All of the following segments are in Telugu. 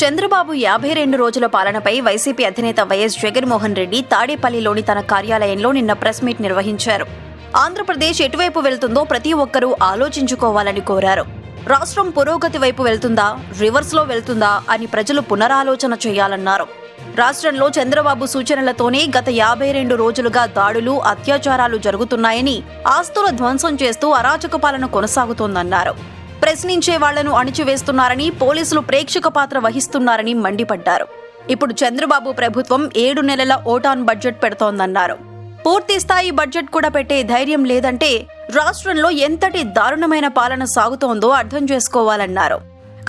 చంద్రబాబు యాభై రెండు రోజుల పాలనపై వైసీపీ అధినేత వైఎస్ జగన్మోహన్ రెడ్డి తాడేపల్లిలోని తన కార్యాలయంలో నిన్న ప్రెస్ మీట్ నిర్వహించారు. ఆంధ్రప్రదేశ్ ఎటువైపు వెళ్తుందో ప్రతి ఒక్కరూ ఆలోచించుకోవాలని కోరారు. రాష్ట్రం పురోగతి వైపు వెళ్తుందా రివర్స్లో వెళ్తుందా అని ప్రజలు పునరాలోచన చేయాలన్నారు. రాష్ట్రంలో చంద్రబాబు సూచనలతోనే గత యాభై రెండు రోజులుగా దాడులు అత్యాచారాలు జరుగుతున్నాయని ఆస్తుల ధ్వంసం చేస్తూ అరాచక పాలన కొనసాగుతోందన్నారు. ప్రశ్నించే వాళ్ళను అణిచివేస్తున్నారని పోలీసులు ప్రేక్షక పాత్ర వహిస్తున్నారని మండిపడ్డారు. ఇప్పుడు చంద్రబాబు ప్రభుత్వం ఏడు నెలల ఓటాన్ బడ్జెట్ పెడుతోందన్నారు. పూర్తి స్థాయి బడ్జెట్ కూడా పెట్టే ధైర్యం లేదంటే రాష్ట్రంలో ఎంతటి దారుణమైన పాలన సాగుతోందో అర్థం చేసుకోవాలన్నారు.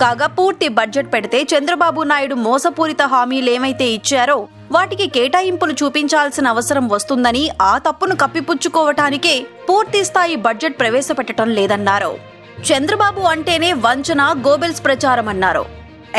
కాగా పూర్తి బడ్జెట్ పెడితే చంద్రబాబు నాయుడు మోసపూరిత హామీలేమైతే ఇచ్చారో వాటికి కేటాయింపులు చూపించాల్సిన అవసరం వస్తుందని ఆ తప్పును కప్పిపుచ్చుకోవటానికే పూర్తి స్థాయి బడ్జెట్ ప్రవేశపెట్టడం లేదన్నారు. చంద్రబాబు అంటేనే వంచన గోబెల్స్ ప్రచారం అన్నారు.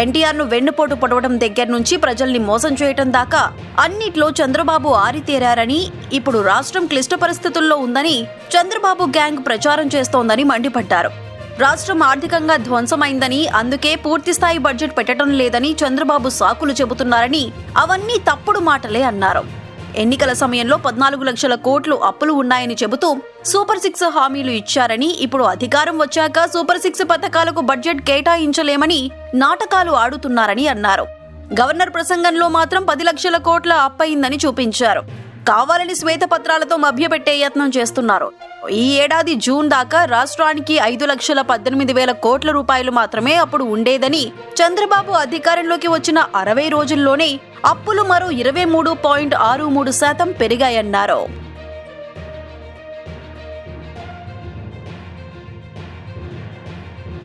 ఎన్టీఆర్ను వెన్నుపోటు పొడవడం దగ్గర నుంచి ప్రజల్ని మోసం చేయటం దాకా అన్నిట్లో చంద్రబాబు ఆరితేరారని ఇప్పుడు రాష్ట్రం క్లిష్ట పరిస్థితుల్లో ఉందని చంద్రబాబు గ్యాంగ్ ప్రచారం చేస్తోందని మండిపడ్డారు. రాష్ట్రం ఆర్థికంగా ధ్వంసమైందని అందుకే పూర్తిస్థాయి బడ్జెట్ పెట్టడం లేదని చంద్రబాబు సాకులు చెబుతున్నారని అవన్నీ తప్పుడు మాటలే అన్నారు. ఎన్నికల సమయంలో పద్నాలుగు లక్షల కోట్లు అప్పులు ఉన్నాయని చెబుతూ సూపర్ సిక్స్ హామీలు ఇచ్చారని ఇప్పుడు అధికారం వచ్చాక సూపర్ సిక్స్ పథకాలకు బడ్జెట్ కేటాయించలేమని నాటకాలు ఆడుతున్నారని అన్నారు. గవర్నర్ ప్రసంగంలో మాత్రం పది లక్షల కోట్ల అప్పయిందని చూపించారు. కావాలని శ్వేతపత్రాలతో మభ్యపెట్టే యత్నం చేస్తున్నారు. ఈ ఏడాది జూన్ దాకా రాష్ట్రానికి ఐదు లక్షల పద్దెనిమిది వేల కోట్ల రూపాయలు మాత్రమే అప్పుడు ఉండేదని చంద్రబాబు అధికారంలోకి వచ్చిన అరవై రోజుల్లోనే అప్పులు మరో ఇరవై మూడు పాయింట్ ఆరు మూడు శాతం పెరిగాయన్నారు.